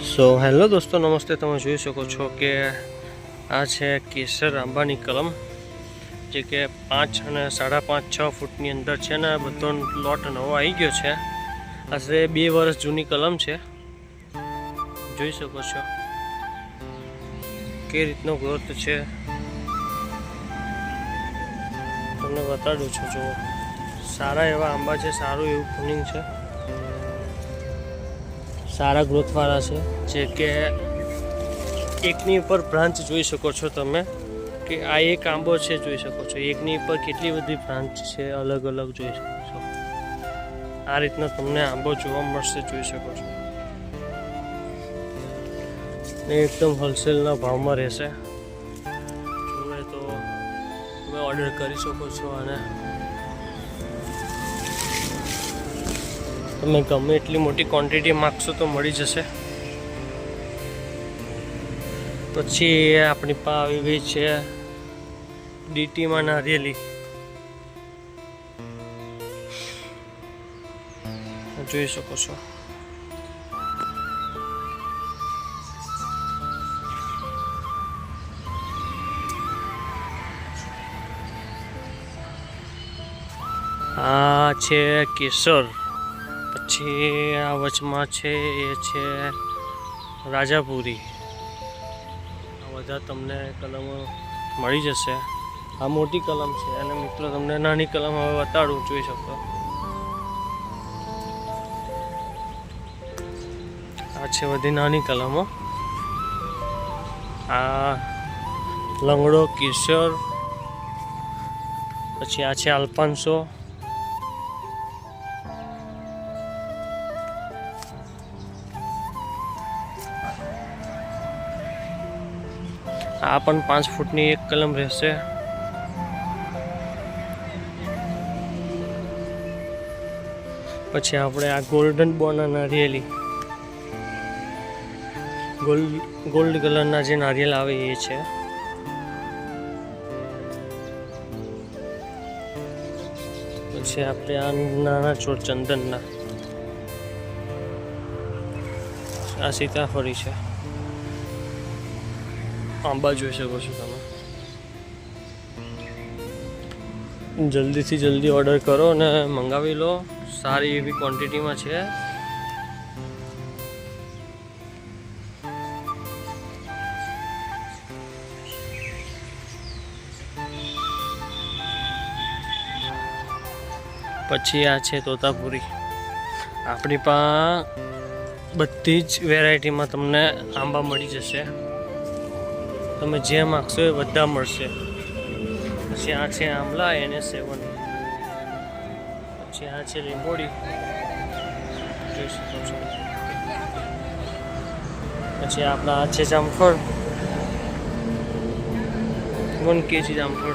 So hello દોસ્તો નમસ્તે તમે જોઈ શકો છો કે આ છે કેસર આંબાની કલમ જે કે પાંચ અને સાડા પાંચ છ ફૂટની અંદર છે ને બધો લોટ નવો આવી ગયો છે આશરે બે વર્ષ જૂની કલમ છે જોઈ શકો છો કે રીતનો ગ્રોથ છે તમને બતાડું છું જો સારા એવા આંબા છે સારું એવું ફૂલિંગ છે સારા ગ્રોથવાળા છે. જે કે એકની ઉપર બ્રાન્ચ જોઈ શકો છો તમે, કે આ એક આંબો છે જોઈ શકો છો. એકની ઉપર કેટલી બધી બ્રાન્ચ છે, અલગ અલગ જોઈ શકો છો. આ રીતનો તમને આંબો જોવા મળશે જોઈ શકો છો. ને એકદમ હોલસેલના ભાવમાં રહેશે. તમે તો તમે ઓર્ડર કરી શકો છો અને તમે ગમે એટલી મોટી ક્વોન્ટિટી માગશો તો મળી જશે. પછી આપણી પાસે આવી ગઈ છે ડીટીમાં નારિયેલી. જોઈ શકો છો. આ છે કેસર. પછી આ વચમાં છે એ છે રાજાપુરી. આ બધા તમને કલમો મળી જશે. આ મોટી કલમ છે અને મિત્રો તમને નાની કલમ હવે બતાડું, જોઈ શકો. આ છે બધી નાની કલમો. આ લંગડો કિશોર પછી આ છે આલ્ફાન્સો. આ પણ પાંચ ફૂટની એક કલમ રહેશે. પછી આપણે આ ગોલ્ડન બોના નારિયેલી. ગોલ્ડ ગોલ્ડ કલરના જે નારિયેલ આવે એ છે. પછી આપણે આ નાના છોડ ચંદનના. આ સીતાફળી છે. આંબા જોઈ શકો છો તમે. જલ્દીથી જલ્દી ઓર્ડર કરો અને મંગાવી લો. સારી એવી ક્વોન્ટિટીમાં છે. પછી આ છે તોતાપુરી. આપણી પાસે બધી જ વેરાયટીમાં તમને આંબા મળી જશે. તમે જે માગશો એ બધા મળશે. પછી આ છે આમલા એને સેવન. પછી આ છે લીંબોડી જોઈ શકો છો. પછી આપણા આ છે જામફળ. વન કેજી જામફળ.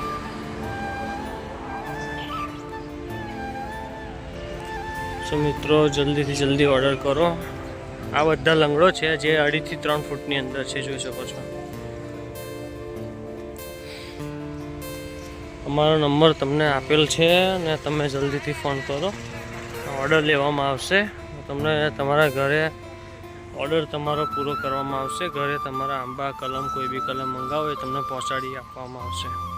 સો મિત્રો, જલ્દીથી જલ્દી ઓર્ડર કરો. આ બધા લંગડો છે જે અઢીથી ત્રણ ફૂટની અંદર છે, જોઈ શકો છો. અમારો નંબર તમને આપેલ છે અને તમે જલ્દીથી ફોન કરો. ઓર્ડર લેવામાં આવશે. તમને તમારા ઘરે ઓર્ડર તમારો પૂરો કરવામાં આવશે. ઘરે તમારા આંબા, કલમ, કોઈ બી કલમ મંગાવો એ તમને પહોંચાડી આપવામાં આવશે.